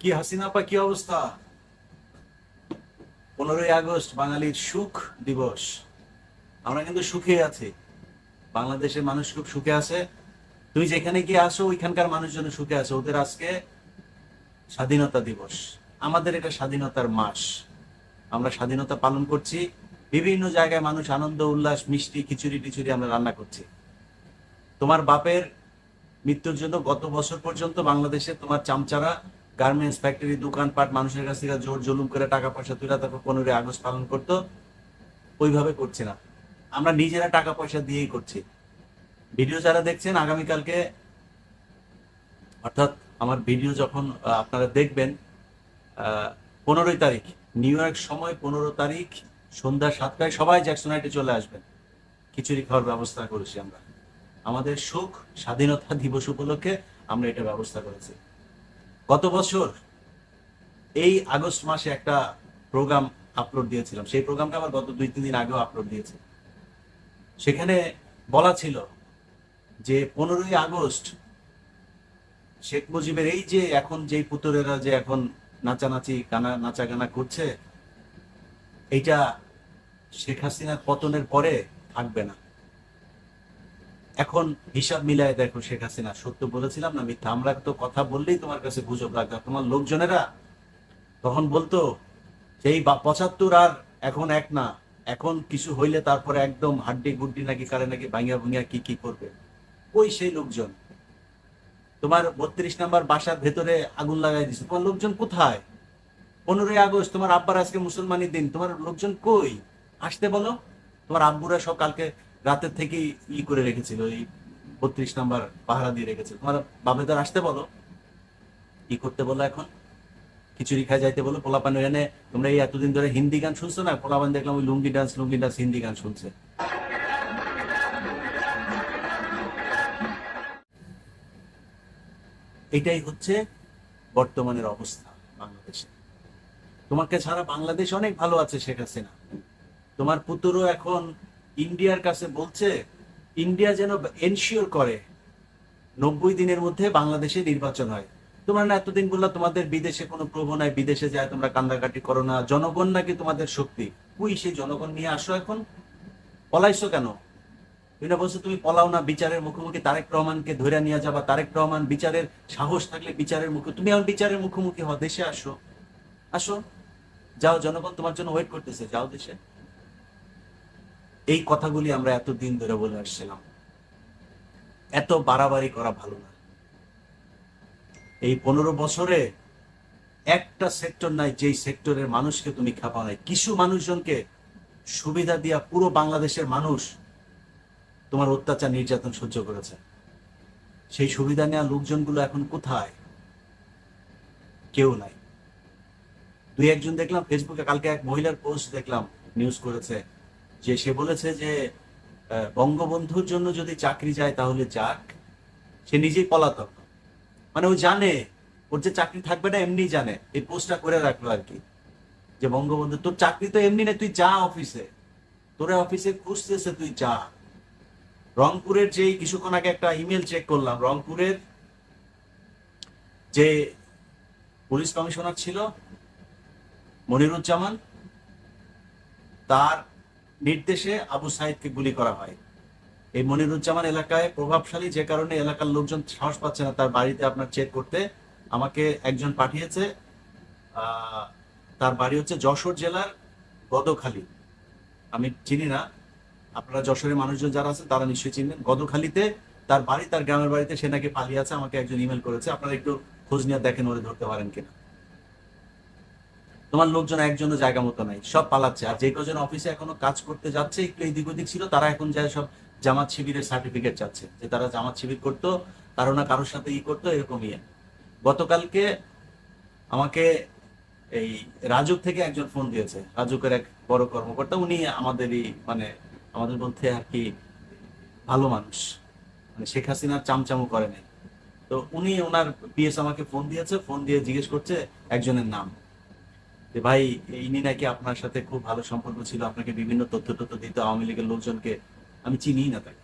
কি হাসিনা পা কি অবস্থা? পনেরোই আগস্ট, বাঙালির সুখ দিবস। আমরা কিন্তু সুখে আছি। বাংলাদেশের মানুষ খুব সুখে আছে। তুমি যেখানে গিয়ে আসো ওইখানকার মানুষজন সুখে আছে। ওদের আজকে স্বাধীনতা দিবস। আমাদের এটা স্বাধীনতার মাস। আমরা স্বাধীনতা পালন করছি। বিভিন্ন জায়গায় মানুষ আনন্দ, উল্লাস, মিষ্টি, খিচুড়ি টিচুড়ি আমরা রান্না করছি। তোমার বাপের মৃত্যুর জন্য গত বছর পর্যন্ত বাংলাদেশে তোমার চামচারা গার্মেন্টস ফ্যাক্টরি দোকানপাট, মানুষের কাছ থেকে জোর জুলুম করে টাকা পয়সা তুলে তারপর পনেরোই আগস্ট পালন করতো, ওইভাবে করছি না। আমরা নিজেরা টাকা পয়সা দিয়েই করছি। ভিডিও যারা দেখছেন, আগামীকালকে অর্থাৎ আমার ভিডিও যখন আপনারা দেখবেন পনেরোই তারিখ, নিউ ইয়র্ক সময় পনেরো তারিখ, সন্ধ্যা সাতটায় সবাই জ্যাকসোনাইটে চলে আসবেন। খিচুড়ি খাওয়ার ব্যবস্থা করেছি আমরা। আমাদের সুখ, স্বাধীনতা দিবস উপলক্ষে আমরা এটা ব্যবস্থা করেছি। গত বছর এই আগস্ট মাসে একটা প্রোগ্রাম আপলোড দিয়েছিলাম। সেই প্রোগ্রামটা আবার গত দুই, তিন দিন আগেও আপলোড দিয়েছি। সেখানে বলা ছিল যে পনেরোই আগস্ট শেখ মুজিবের এই যে এখন যেই পুতরেরা যে এখন নাচানাচি গানা নাচা গানা করছে, এইটা শেখ হাসিনার পতনের পরে থাকবে না। এখন হিসাব মিলায় দেখো শেখ হাসিনা, সত্য বলেছিলাম না মিথ্যা? আমরা তো কথা বললেই তোমার কাছে গুজব আর তোমার লোকজনেরা তখন বলতো, সেই পঁচাত্তর আর এখন এক না। এখন কিছু হইলে তারপরে একদম হাড্ডি গুড্ডি নাকি কারে নাকি ভাঙিয়া ভাঙিয়া কি কি করবে? ওই সেই লোকজন? তোমার বত্রিশ নাম্বার বাসার ভেতরে আগুন লাগাই দিছে। তোমার লোকজন কোথায়? পনেরোই আগস্ট, তোমার আব্বার আজকে মুসলমানি দিন। তোমার লোকজন কই? আসতে বলো। তোমার আব্বুরা সব কালকে রাতের থেকেই ই করে রেখেছিল, এই বত্রিশ নাম্বার পাহারা দিয়ে রেখেছে তোমার বাবেদার আসতে বলো। কি করতে বলো এখন। খিচুড়ি খাই যাইতে বলো। পোলাপান এনে তোমরা এই এতদিন ধরে হিন্দি গান শুনছো না? পোলাপান দেখলাম ওই লুঙ্গি ডান্স লুঙ্গি ডান্স হিন্দি গান শুনছে। এটাই হচ্ছে বর্তমানের অবস্থা বাংলাদেশে। তোমাকে ছাড়া বাংলাদেশ অনেক ভালো আছে শেখ হাসিনা। তোমার পুত্রও এখন ইন্ডিয়ার কাছে বলছে, ইন্ডিয়া যেন এনশিওর করে, নব্বই দিনের মধ্যে বাংলাদেশে নির্বাচন হয়। তোমরা না এতদিন বললা, তোমাদের বিদেশে কোনো নাই, বিদেশে যায়, তোমরা কান্দাকাটি করো না। জনগণ নাকি তোমাদের শক্তি। কুই সেই জনগণ নিয়ে আসো এখন? পলাইছো কেন? তুমি না বলছো, তুমি পলাও না, বিচারের মুখোমুখি তারেক রহমানকে ধরে নিয়ে যাবা। তারেক রহমান বিচারের সাহস থাকলে বিচারের মুখে তুমি এখন বিচারের মুখোমুখি হও, দেশে আসো। আসো। যাও, জনগণ তোমার জন্য ওয়েট করতেছে। যাও দেশে। এই কথাগুলি আমরা এতদিন ধরে বলে আসছিলাম। এত বাড়াবাড়ি করা ভালো না। এই পনেরো বছরে একটা সেক্টর নাই, যেই সেক্টরের মানুষকে তুমি খাপা নাই। কিছু মানুষজনকে সুবিধা দিয়া পুরো বাংলাদেশের মানুষ তোমার অত্যাচার, নির্যাতন সহ্য করেছে। সেই সুবিধা নেওয়া লোকজনগুলো এখন কোথায়? কেউ নাই। দুই একজন দেখলাম ফেসবুকে কালকে এক মহিলার পোস্ট দেখলাম নিউজ করেছে। যে সে বলেছে যে বঙ্গবন্ধুর জন্য যদি চাকরি যায় তাহলে যাক। সে নিজেই পলাতক। মানে ও জানে, ওর যে চাকরি থাকবে না এমনি জানে। এই পোস্টটা করে রাখল আর কি। যে বঙ্গবন্ধু, তোর চাকরি তো এমনি না, তুই যা অফিসে। তোরা অফিসে খুঁজতেছে, তুই যা। রংপুরের যে কিছুক্ষণ আগে একটা ইমেল চেক করলাম, রংপুরের যে পুলিশ কমিশনার ছিল, মনিরুজ্জামান, তার নির্দেশে আবু সাইদকে গুলি করা হয়। এই মনিরুজ্জামান এলাকায় প্রভাবশালী যে কারণে এলাকার লোকজন সাহস পাচ্ছে না, তার বাড়িতে আপনার চেক করতে। আমাকে একজন পাঠিয়েছে তার বাড়ি হচ্ছে যশোর জেলার গদখালি। আমি চিনি না, আপনারা যশোরের মানুষজন যারা আছে তারা নিশ্চয়ই চিনবেন। গদখালিতে তার বাড়ি, তার গ্রামের বাড়িতে সে নাকি পালিয়ে আছে, আমাকে একজন ইমেল করেছে। আপনারা একটু খোঁজ নিয়ে দেখেন, ওরে ধরতে পারেন কিনা। তোমার লোকজন একজনও জায়গা মতো নাই, সব পালাচ্ছে। আর যে কজন অফিসে এখনও কাজ করতে যাচ্ছে, একটু এদিক ওদিক ছিল, তারা এখন যায় সব জামাত শিবিরের সার্টিফিকেট চাচ্ছে, যে তারা জামাত শিবির করতো কারও না কারোর সাথে ই করতো এরকম ইয়ে গতকালকে আমাকে এই রাজুক থেকে একজন ফোন দিয়েছে, রাজুকের এক বড় কর্মকর্তা, উনি আমাদেরই মানে আমাদের মধ্যে আর কি ভালো মানুষ। মানে শেখ হাসিনার চামচামো করে নাই। তো উনি ওনার পিএস আমাকে ফোন দিয়েছে ফোন দিয়ে জিজ্ঞেস করছে একজনের নাম। যে ভাই ইনি নাকি আপনার সাথে খুব ভালো সম্পর্ক ছিল, আপনাকে বিভিন্ন তথ্য তথ্য দিত, আওয়ামী লীগের লোকজনকে। আমি চিনি না তাকে।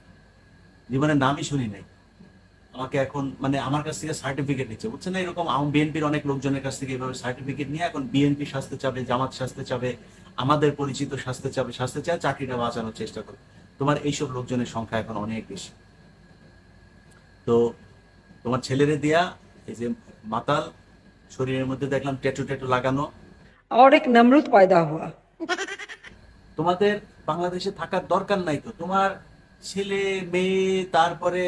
জীবনের নামই শুনি নাই। আমাকে এখন মানে আমার কাছ থেকে সার্টিফিকেট নিচ্ছে। বুঝছেন না, এরকম বিএনপির অনেক লোকজনের কাছ থেকে এইভাবে সার্টিফিকেট নিয়ে এখন বিএনপি শাস্তে চাবে, জামাত শাস্তে চাবে, আমাদের পরিচিত শাস্তে চাবে, শাস্তে চায়, চাকরিটা বাঁচানোর চেষ্টা করে তোমার এইসব লোকজনের সংখ্যা এখন অনেক বেশি। তো তোমার ছেলেরে দিয়া, এই যে মাতাল, শরীরের মধ্যে দেখলাম ট্যাটু ট্যাটু লাগানো और एक नमरूद पैदा हुआ তোমাদের বাংলাদেশে থাকার দরকার নাই তো তোমার ছেলে মেয়ে তারপরে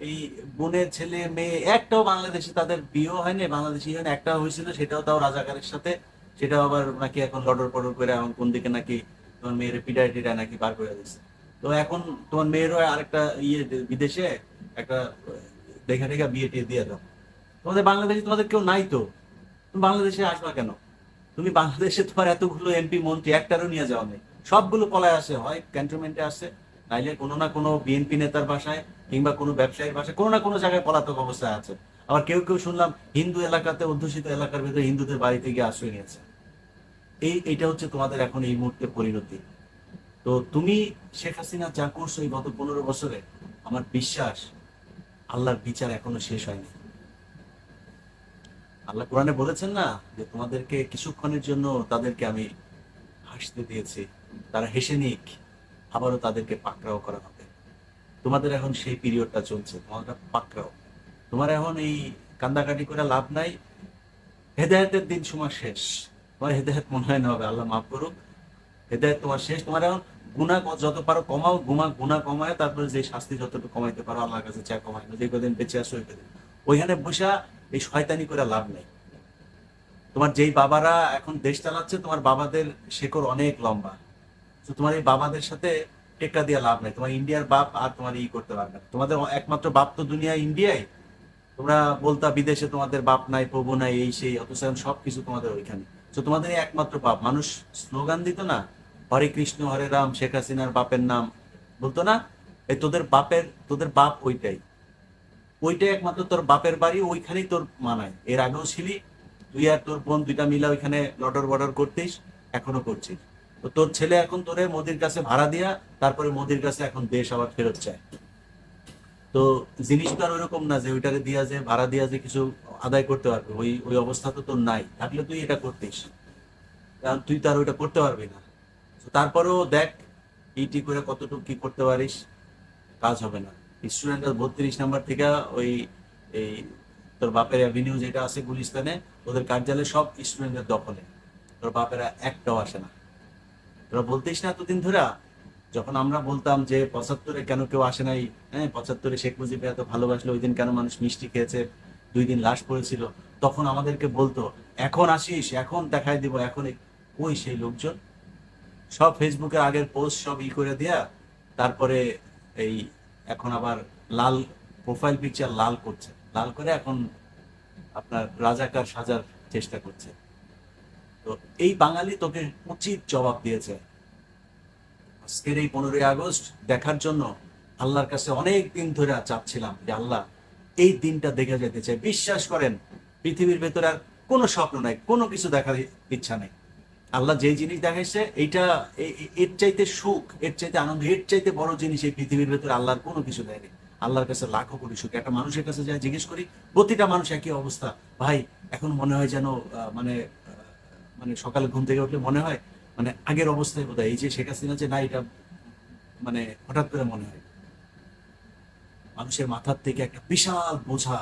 এই বোনের ছেলে মেয়ে একটাও বাংলাদেশে তাদের বিয়েও হয়নি বাংলাদেশে হয়নি একটাও হয়েছিল সেটাও তাও রাজাকারের সাথে সেটাও আবার নাকি এখন লডর পডর করে এখন কোন দিকে নাকি তোমার মেয়ের পিটায় টিটায় নাকি বার করে দিচ্ছে তো এখন তোমার মেয়েরও আরেকটা ইয়ে বিদেশে একটা দেখা টেখা বিয়ে টিয়ে দিয়ে দাও তোমাদের বাংলাদেশে তোমাদের কেউ নাই তো তুমি বাংলাদেশে আসবা কেন তুমি বাংলাদেশে তোমার এতগুলো এমপি মন্ত্রী, একটারও নিয়ে যাওয়া নেই। সবগুলো পলায় আসে, হয় ক্যান্টনমেন্টে আসে, নাইলে কোনো না কোনো বিএনপি নেতার বাসায় কিংবা কোনো ব্যবসায়ীর বাসায়, কোনো না কোনো জায়গায় পলাতক অবস্থায় আছে। আবার কেউ কেউ শুনলাম হিন্দু এলাকাতে অধ্যুষিত এলাকার ভিতরে হিন্দুদের বাড়িতে গিয়ে আশ্রয় নিয়েছে। এই এটা হচ্ছে তোমাদের এখন এই মুহূর্তে পরিণতি। তো তুমি শেখ হাসিনা যা করছ এই গত পনেরো বছরে, আমার বিশ্বাস আল্লাহর বিচার এখনও শেষ হয়নি। আল্লাহ কোরআনে বলেছেন না যে তোমাদেরকে কিছুক্ষণের জন্য তাদেরকে আমি হাসতে দিয়েছি। তারা হেসে নিক, আবারও তাদেরকে পাকড়াও করা হবে। তোমাদের এখন সেই পিরিয়ডটা চলছে তোমাদের পাকড়াও। তোমার এখন এই কান্দাকাটি করে লাভ নাই। হেদায়তের দিন সময় শেষ। তোমার হেদায়ত মনে হয় না হবে, আল্লাহ মাফ করুক। হেদায়ত তোমার শেষ। তোমার এখন গুণা যত পারো কমাও, গুমা গুণা কমায়, তারপরে যে শাস্তি যতটুকু কমাইতে পারো, আল্লাহর কাছে চা কমায়। না যে কদিন বেঁচে আসো ওইখানে বসা এই শয়তানি করে লাভ নেই। তোমার যেই বাবারা এখন দেশ চালাচ্ছে, তোমার বাবাদের শেকড় অনেক লম্বা। তো তোমার এই বাবাদের সাথে টেক্কা দিয়ে লাভ নেই। তোমার ইন্ডিয়ার বাপ আর তোমার ই করতে পারবে না। তোমাদের একমাত্র বাপ তো দুনিয়া ইন্ডিয়ায় তোমরা বলতা বিদেশে তোমাদের বাপ নাই, প্রভু নাই, এই সেই, অথচ এখন সবকিছু তোমাদের ওইখানে। তো তোমাদের একমাত্র বাপ। মানুষ স্লোগান দিত না, হরে কৃষ্ণ, হরে রাম, শেখ হাসিনার বাপের নাম। বলতো না, এই তোদের বাপের, তোদের বাপ ওইটাই। ওইটাই একমাত্র তোর বাপের বাড়ি, ওইখানেই তোর মানায়। এর আগেও ছিলি, তুই আর তোর বোন দুইটা মিলা ওইখানে লটর বর্ডর করতিস, এখনও করছিস। তো তোর ছেলে এখন তোরে মোদির কাছে ভাড়া দিয়া, তারপরে মোদির কাছে এখন দেশ আবার ফেরত চায়। তো জিনিসটা আর ওইরকম না যে ওইটাকে দিয়া যে, ভাড়া দিয়া যে কিছু আদায় করতে পারবে। ওই ওই অবস্থা তো তোর নাই। থাকলে তুই এটা করতিস। কারণ তুই তার ওইটা করতে পারবি না। তো তারপরেও দেখ ইটি করে কতটুকু কি করতে পারিস, কাজ হবে না। স্টুডেন্টরা বত্রিশ নাম্বার থেকে ওই, এই তোর বাপের অ্যাভিনিউ যেটা আছে গুলিস্তানে, ওদের কার্যালয় সব স্টুডেন্টের দখলে। তোর বাপেরা একটাও আসে না। তোরা বলতিস না এতদিন ধরে? যখন আমরা বলতাম যে পঁচাত্তরে কেন কেউ আসে নাই হ্যাঁ পঁচাত্তরে শেখ মুজিব এত ভালোবাসলো, ওই দিন কেন মানুষ মিষ্টি খেয়েছে, দুই দিন লাশ পড়েছিল, তখন আমাদেরকে বলতো, এখন আসিস, এখন দেখাই দিব, এখন ওই সেই লোকজন? সব ফেসবুকে আগের পোস্ট সব ই করে দেয়া, তারপরে এই এখন আবার লাল প্রোফাইল পিকচার লাল করছে। লাল করে এখন আপনার রাজাকার সাজার চেষ্টা করছে। তো এই বাঙালি তোকে উচিত জবাব দিয়েছে। আজকের এই পনেরোই আগস্ট দেখার জন্য আল্লাহর কাছে অনেক দিন ধরে চাচ্ছিলাম যে আল্লাহ এই দিনটা দেখে যেতে চাই। বিশ্বাস করেন, পৃথিবীর ভেতরে আর কোনো স্বপ্ন নাই, কোনো কিছু দেখার ইচ্ছা নেই। আল্লাহ যেই জিনিস দেখাইছে, এইটা এর চাইতে সুখ, এর চাইতে আনন্দ, এর চাইতে বড় জিনিস এই পৃথিবীর ভেতরে আল্লাহর কোনো কিছু দেয়নি। আল্লাহর কাছে লাখো কোটি সুখ। একটা মানুষের কাছে যা জিজ্ঞেস করি, প্রতিটা মানুষ একই অবস্থা। ভাই, এখন মনে হয় যেন মানে মানে সকালে ঘুম থেকে উঠলে মনে হয় মানে আগের অবস্থায় বোধ এই যে শেখ হাসিনা যে, না, এটা মানে হঠাৎ করে মনে হয়। মানুষের মাথার থেকে একটা বিশাল বোঝা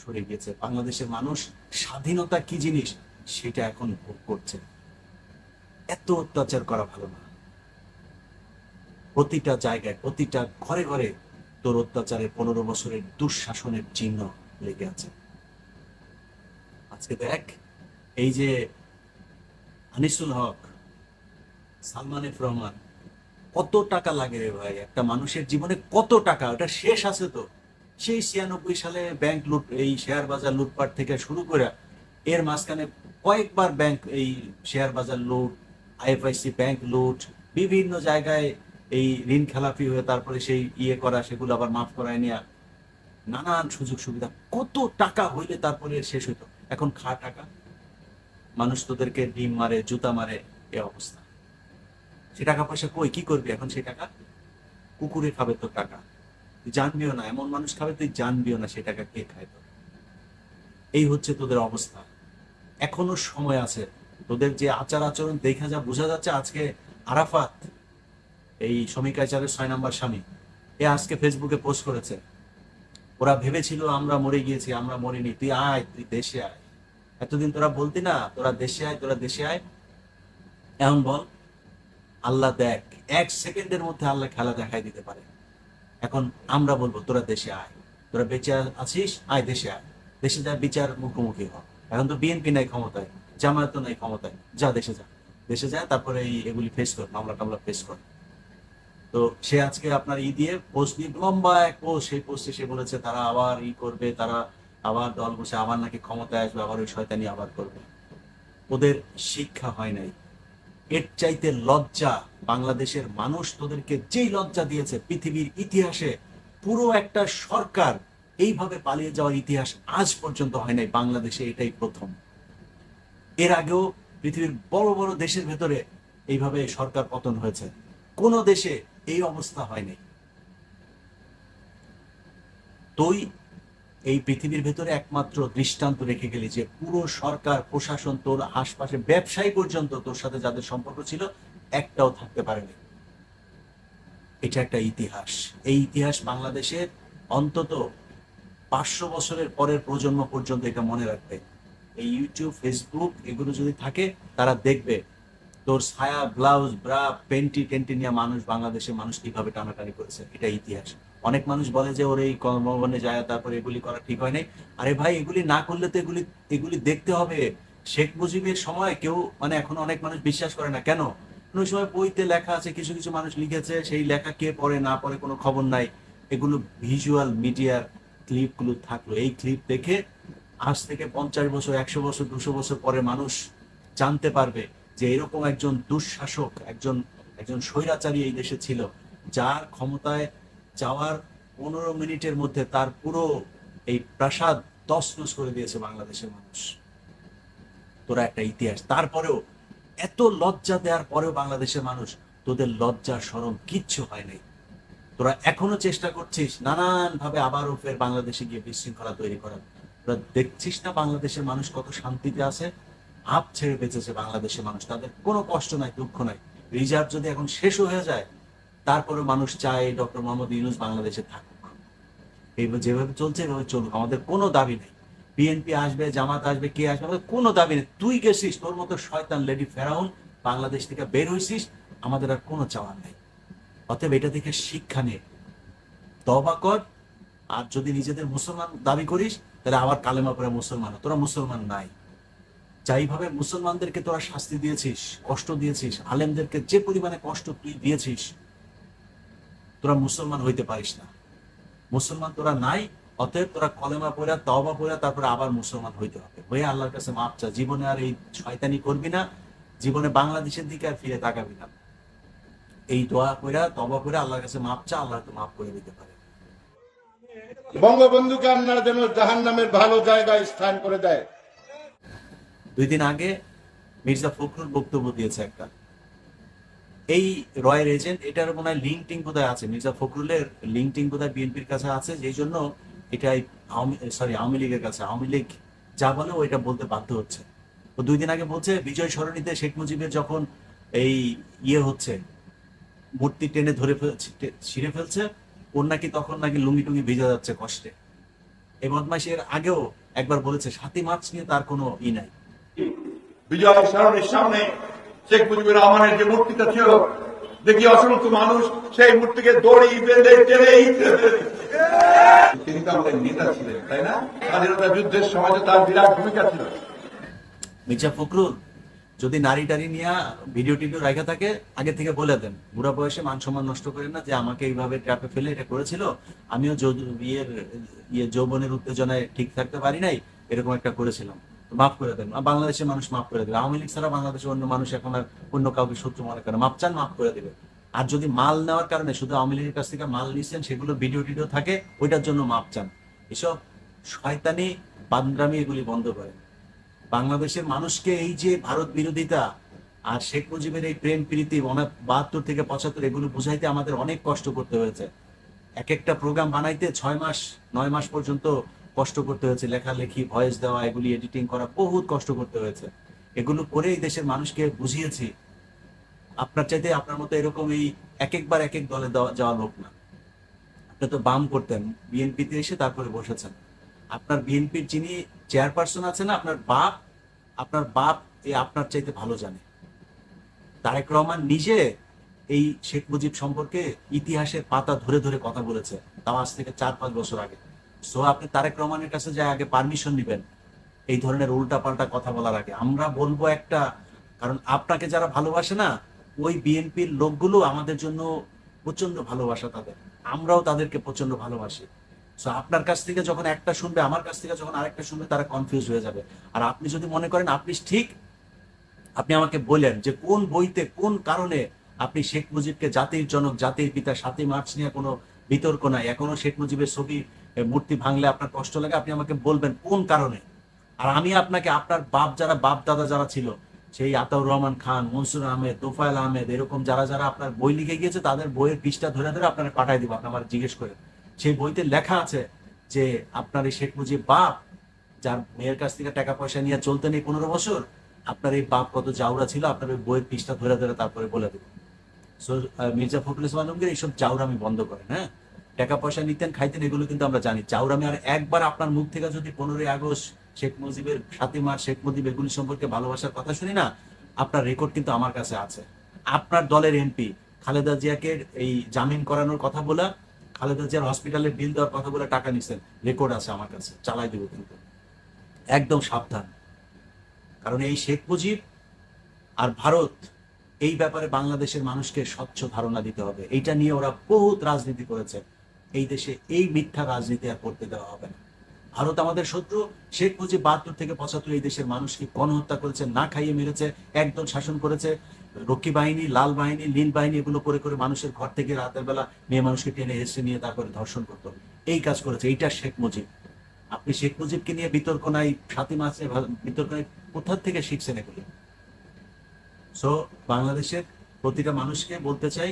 সরে গিয়েছে। বাংলাদেশের মানুষ স্বাধীনতা কি জিনিস, সেটা এখন ভোগ করছে। এত অত্যাচার করা ভালো না। প্রতিটা জায়গায়, প্রতিটা ঘরে ঘরে তোর অত্যাচারের পনেরো বছরের দুঃশাসনের চিহ্ন লেগে আছে। আজকে দেখ, এই যে আনিসুল হক, সালমান এফ রহমান, কত টাকা লাগে রে ভাই? একটা মানুষের জীবনে কত টাকা? ওটা শেষ আছে তো। সেই ছিয়ানব্বই সালে ব্যাংক লুট, এই শেয়ার বাজার লুটপাট থেকে শুরু করে এর মাঝখানে কয়েকবার ব্যাংক এই শেয়ার বাজার লুট আইএফআইসি ব্যাংক লুট, বিভিন্ন জায়গায় এই ঋণ খেলাপি হয়ে তারপরে সেই ইয়ে করা, সেগুলো আবার মাফ করায় নেওয়া নানান সুযোগ সুবিধা। কত টাকা হইলে তারপরে শেষ হইতো? এখন খা টাকা। মানুষ তোদেরকে ডিম মারে, জুতা মারে, এ অবস্থা। সে টাকা পয়সা কই? কি করবি এখন সেই টাকা? কুকুরে খাবে তোর টাকা। তুই জানবিও না, এমন মানুষ খাবে তুই জানবিও না সে টাকা কে খায় তোর। এই হচ্ছে তোদের অবস্থা। এখনও সময় আছে। তোদের যে আচার আচরণ দেখা যা বোঝা যাচ্ছে আজকে আরাফাত, এই শ্রমিকাচারের ছয় নাম্বার স্বামী, এ আজকে ফেসবুকে পোস্ট করেছে। ওরা ভেবেছিল আমরা মরে গিয়েছি, আমরা মরিনি, তুই আয়, তুই দেশে আয়। এতদিন তোরা বলতি না, তোরা দেশে আয়, তোরা দেশে আয়। এখন বল, আল্লাহ দেখ, এক সেকেন্ডের মধ্যে আল্লাহ খেলা দেখাই দিতে পারে। এখন আমরা বলব, তোরা দেশে আয়। তোরা বেঁচে আছিস, আয়, দেশে আয়। দেশে যা বিচার মুখোমুখি হ। এখন তো বিএনপি নাই ক্ষমতায়। জামায়াত নাই ক্ষমতায়। যা দেশে যা। দেশে যা, তারপরে এই এগুলি ফেস কর, মামলা টামলা ফেস কর। তো সে আজকে আপনার ই দিয়ে পোস্ট দিয়ে লম্বা এক পোস্ট সেই পোস্টে সে বলেছে, তারা আবার ই করবে, তারা আবার দল বসে, আবার নাকি ক্ষমতায় আসবে, আবার ওই শয়তানি আবার করবে। ওদের শিক্ষা হয় নাই। এর চাইতে লজ্জা বাংলাদেশের মানুষ তোদেরকে যেই লজ্জা দিয়েছে পৃথিবীর ইতিহাসে, পুরো একটা সরকার এইভাবে পালিয়ে যাওয়ার ইতিহাস আজ পর্যন্ত হয় নাই। বাংলাদেশে এটাই প্রথম। এর আগেও পৃথিবীর বড় বড় দেশের ভেতরে এইভাবে সরকার পতন হয়েছে। কোন দেশে এই অবস্থা হয়নি। তুই এই পৃথিবীর ভেতরে একমাত্র দৃষ্টান্ত রেখে গেলি যে পুরো সরকার, প্রশাসন, তোর আশপাশে ব্যবসায়ী পর্যন্ত তোর সাথে যাদের সম্পর্ক ছিল, একটাও থাকতে পারেনি। এটা একটা ইতিহাস। এই ইতিহাস বাংলাদেশের অন্তত পাঁচশো বছরের পরের প্রজন্ম পর্যন্ত এটা মনে রাখবে। এই ইউটিউব ফেসবুক এগুলো যদি থাকে, তারা দেখবে। তোর ছায়া ব্লাউজ ব্রা পেন্টি টেন্টি নিয়ে মানুষ বাংলাদেশের মানুষ কীভাবে টানাটানি করেছে, এটা ইতিহাস। অনেক মানুষ বলে যে, ওর, এই কর্মবনে যায়, তারপরে এগুলি করা ঠিক হয় নাই। আরে ভাই, এগুলি না করলে তো এগুলি এগুলি দেখতে হবে। শেখ মুজিবের সময় কেউ মানে এখন অনেক মানুষ বিশ্বাস করে না। কেন? কোনো সময় বইতে লেখা আছে, কিছু কিছু মানুষ লিখেছে, সেই লেখা কে পড়ে, না পড়ে কোনো খবর নাই। এগুলো ভিজুয়াল মিডিয়ার ক্লিপগুলো থাকল। এই ক্লিপ দেখে আজ থেকে পঞ্চাশ বছর, একশো বছর, দুশো বছর পরে মানুষ জানতে পারবে যে এরকম একজন দুঃশাসক, একজন একজন স্বৈরাচারী এই দেশে ছিল, যার ক্ষমতায় যাওয়ার পনেরো মিনিটের মধ্যে তার পুরো এই প্রাসাদ তছনছ করে দিয়েছে বাংলাদেশের মানুষ। তোরা একটা ইতিহাস। তারপরেও এত লজ্জা দেওয়ার পরেও বাংলাদেশের মানুষ তোদের লজ্জা সরম কিচ্ছু হয় নাই। তোরা এখনও চেষ্টা করছিস নানান ভাবে আবারও ফের বাংলাদেশে গিয়ে বিশৃঙ্খলা তৈরি করার। দেখছিস না বাংলাদেশের মানুষ কত শান্তিতে আছে? আপ ছেড়ে বেঁচেছে বাংলাদেশের মানুষ। তাদের কোনো কষ্ট নাই, দুঃখ নাই। রিজার্ভ যদি এখন শেষ হয়ে যায় তারপরে মানুষ চায় ডক্টর মোহাম্মদ ইউনুস বাংলাদেশে থাকুক। এইভাবে যেভাবে চলছে, এভাবে চলুক। আমাদের কোনো দাবি নেই। বিএনপি আসবে, জামাত আসবে, কে আসবে, আমাদের কোনো দাবি নেই। তুই গেছিস, তোর মতো শয়তান লেডি ফেরাউন, বাংলাদেশ থেকে বের হয়েছিস আমাদের আর কোনো চাওয়ার নেই। অতএব এটা থেকে শিক্ষা নে। তবা কর। আর যদি নিজেদের মুসলমান দাবি করিস তাহলে আবার কালেমা পরে মুসলমান, তোরা মুসলমান নাই। যাইভাবে মুসলমানদেরকে তোরা শাস্তি দিয়েছিস, কষ্ট দিয়েছিস, আলেমদেরকে যে পরিমাণে কষ্ট তুই দিয়েছিস, তোরা মুসলমান হইতে পারিস না। মুসলমান তোরা নাই, অতএব তোরা কলেমা পড়া তবা পড়া, তারপরে আবার মুসলমান হইতে হবে। হয়ে আল্লাহর কাছে মাপ চা জীবনে আর এই শয়তানি করবি না, জীবনে বাংলাদেশের দিকে আর ফিরে তাকাবি না। এই দোয়া কইরা তবা করে আল্লাহর কাছে মাপ চা আল্লাহ তো মাফ করে দিতে পারে। বঙ্গবন্ধুকে আপনারা যেন জাহান নামের ভালো জায়গায় স্থান করে দেয়। দুই দিন আগে মির্জা ফখরুল বক্তব্য দিয়েছে একটা। এই রয়ের এজেন্ট, এটার মনে হয় লিঙ্ক টিং কোথায় আছে? মির্জা ফখরুলের লিঙ্ক টিং কোথায় বিএনপির কাছে আছে? যেই জন্য এটাই সরি, আওয়ামী লীগের কাছে। আওয়ামী লীগ যা বলে ও এটা বলতে বাধ্য হচ্ছে। তো দুই দিন আগে বলছে, বিজয় সরণিতে শেখ মুজিবের যখন এই ইয়ে হচ্ছে, মূর্তি টেনে ধরে ফেলছে ছিঁড়ে ফেলছে ওর নাকি তখন নাকি লুঙ্গি টুঙ্গি ভিজে যাচ্ছে কষ্টে। এই বদমাইশ এর আগেও একবার বলেছে সাতই মার্চ নিয়ে তার কোনো ই নাই। বিজয় সরণের সামনে শেখ মুজিবুর রহমানের যে মূর্তিটা ছিল দেখি অসংখ্য মানুষ সেই মূর্তিকে দড়ি বেঁধে টেনে তিনি তো আমাদের নেতা ছিলেন তাই না? স্বাধীনতা যুদ্ধের সমাজে তার বিরাট ভূমিকা ছিল। মির্জা ফখরুল যদি নারী টারি নিয়ে ভিডিও টিডিও রাখা থাকে, আগে থেকে বলে দেন। বুড়া বয়সে মান সম্মান নষ্ট করেন না যে আমাকে এইভাবে ট্র্যাপে ফেলে এটা করেছিল, আমিও বিয়ের ইয়ে যৌবনের উত্তেজনায় ঠিক থাকতে পারি নাই, এরকম একটা করেছিলাম। মাফ করে দেন। বাংলাদেশের মানুষ মাফ করে দেবে। আওয়ামী লীগ ছাড়া বাংলাদেশের অন্য মানুষ এখন আর অন্য কাউকে শত্রু মনে করে। মাপ চান মাফ করে দেবে। আর যদি মাল নেওয়ার কারণে শুধু আওয়ামী লীগের কাছ থেকে মাল নিচ্ছেন সেগুলো ভিডিও টিডিও থাকে, ওইটার জন্য মাপ চান। এসব শয়তানি বান্দ্রামি এগুলি বন্ধ করেন। বাংলাদেশের মানুষকে এই যে ভারত বিরোধিতা আর শেখ মুজিবের এই প্রেম প্রীতি বাহাত্তর থেকে পঁচাত্তর, এগুলো বুঝাইতে আমাদের অনেক কষ্ট করতে হয়েছে। এক একটা প্রোগ্রাম বানাইতে ছয় মাস, নয় মাস পর্যন্ত কষ্ট করতে হয়েছে। লেখালেখি ভয়েস দেওয়া, এগুলি এডিটিং করা বহুত কষ্ট করতে হয়েছে। এগুলো করে এই দেশের মানুষকে বুঝিয়েছি। আপনার চাইতে আপনার মতো এরকম এই এক একবার এক এক দলে যাওয়া লোক না। আপনি তো বাম করতেন। বিএনপিতে এসে তারপরে বসেছেন। আপনার বিএনপির যিনি চেয়ারপারসন আছে না আপনার বাপ আপনার বাপ এই আপনার চাইতে ভালো জানে। তারেক রহমান নিজে এই শেখ মুজিব সম্পর্কে ইতিহাসের পাতা ধরে ধরে কথা বলেছে, তাও আজ থেকে চার পাঁচ বছর আগে। সো আপনি তারেক রহমানের কাছে যায় আগে পারমিশন নেবেন, এই ধরনের উল্টা পাল্টা কথা বলার আগে। আমরা বলব একটা, কারণ আপনাকে যারা ভালোবাসে না, ওই বিএনপির লোকগুলো আমাদের জন্য প্রচণ্ড ভালোবাসা তাদের। আমরাও তাদেরকে প্রচণ্ড ভালোবাসি। সো আপনার কাছ থেকে যখন একটা শুনবে, আমার কাছ থেকে যখন আরেকটা শুনবে, তারা কনফিউজ হয়ে যাবে। আর আপনি যদি মনে করেন, আপনি ঠিক আপনি আমাকে বললেন যে কোন বইতে, কোন কারণে আপনি শেখ মুজিবকে জাতির জনক, জাতির পিতা, সাতই মার্চ নিয়ে কোনো বিতর্ক নাই, এখনও শেখ মুজিবের ছবি মূর্তি ভাঙলে আপনার কষ্ট লাগে, আপনি আমাকে বলবেন কোন কারণে? আর আমি আপনাকে, আপনার বাপ যারা, বাপ দাদা যারা ছিল, সেই আতাউর রহমান খান, মনসুর আহমেদ, তোফায়েল আহমেদ, এরকম যারা যারা আপনার বই লিখে গিয়েছে, তাদের বইয়ের পৃষ্ঠা ধরে ধরে আপনাকে পাঠাই দিব আপনি আমার জিজ্ঞেস করে। সেই বইতে লেখা আছে যে আপনার এই শেখ মুজিব বাপ, যার মেয়ের কাছ থেকে টাকা পয়সা নিয়ে চলতে নেই পনেরো বছর, আপনার এই বাপ কত জাউরা ছিল, আপনার ওই বইয়ের পৃষ্ঠা ধরে ধরে তারপরে বলে দেবো। সো মির্জা ফখরুল ইসলাম আলমগীর এইসব চাউরামি বন্ধ করেন হ্যাঁ? টাকা পয়সা নিতেন, খাইতেন, এগুলো কিন্তু আমরা জানি। চাউরামি আর একবার আপনার মুখ থেকে যদি পনেরোই আগস্ট শেখ মুজিবের সাতই মার্চ শেখ মুজিব এগুলি সম্পর্কে ভালোবাসার কথা শুনি না, আপনার রেকর্ড কিন্তু আমার কাছে আছে। আপনার দলের এমপি খালেদা জিয়াকে এই জামিন করানোর কথা বলে খালেদা জিয়ার হসপিটালে বিল দেওয়ার কথা বলে টাকা নিছেন। রেকর্ড আছে আমার কাছে, চালাই দেবো কিন্তু। একদম সাবধান। কারণ এই শেখ মুজিব আর ভারত, এই ব্যাপারে বাংলাদেশের মানুষকে স্বচ্ছ ধারণা দিতে হবে। এইটা নিয়ে ওরা বহুত রাজনীতি করেছে। এই দেশে এই মিথ্যা রাজনীতি আর করতে দেওয়া হবে না। ভারত আমাদের শত্রু। শেখ মুজিব বাহাত্তর থেকে পঁচাত্তর এই দেশের মানুষকে গণহত্যা করেছে, না খাইয়ে মেরেছে, একদম শাসন করেছে। রক্ষী বাহিনী, লাল বাহিনী, নীল বাহিনী এগুলো করে করে মানুষের ঘর থেকে রাতের বেলা মেয়ে মানুষকে টেনে এসে নিয়ে তারপরে ধর্ষণ করতো এই কাজ করেছে, এইটা শেখ মুজিব। আপনি শেখ মুজিবকে নিয়ে বিতর্ক নাই সাতই মাসে বিতর্ক নাই কোথা থেকে শিখছেন এগুলি? সো বাংলাদেশের প্রতিটা মানুষকে বলতে চাই,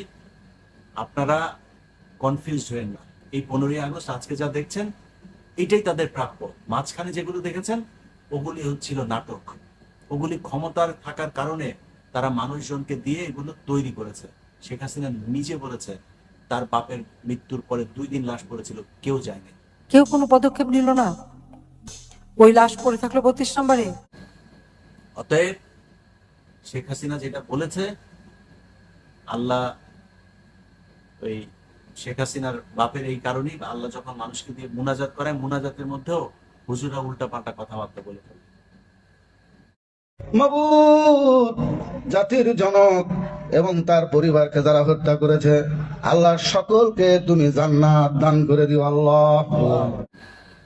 আপনারা কনফিউজ হয়েন না। এই পনেরোই আগস্ট আজকে যা দেখছেন, এটাই তাদের প্রাপ্য। মাঝখানে যেগুলো দেখেছেন, ওগুলি হচ্ছিল নাটক। ওগুলি ক্ষমতার থাকার কারণে তারা মানুষজনকে দিয়ে এগুলো তৈরি করেছে। শেখ হাসিনা নিজে বলেছে তার বাপের মৃত্যুর পরে দুই দিন লাশ পড়েছিল কেউ যায়নি। কেউ কোনো পদক্ষেপ নিল না? ওই লাশ পড়ে থাকল বত্রিশ নম্বরে। অতএব শেখ হাসিনা যেটা বলেছে আল্লাহ ওই শেখ হাসিনার বাপের এই কারণেই আল্লাহ যখন মানুষকে দিয়ে মুনাজাত করায় মুনাজাতের মধ্যেও হুজুরা উল্টা পাল্টা কথাবার্তা বলে ফেলে। জাতির জনক এবং তার পরিবারকে যারা হত্যা করেছে আল্লাহ সকলকে তুমি জান্নাত দান করে দিও আল্লাহ।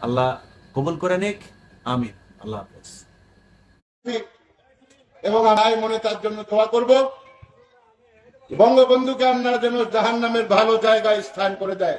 আল্লাহ কবুল করে নিক আমিন। আল্লাহ হাফেজ। এবং আমি মনে তার জন্য দোয়া করব। বঙ্গবন্ধুকে আপনারা যেন জাহান নামের ভালো জায়গায় স্থান করে দেয়।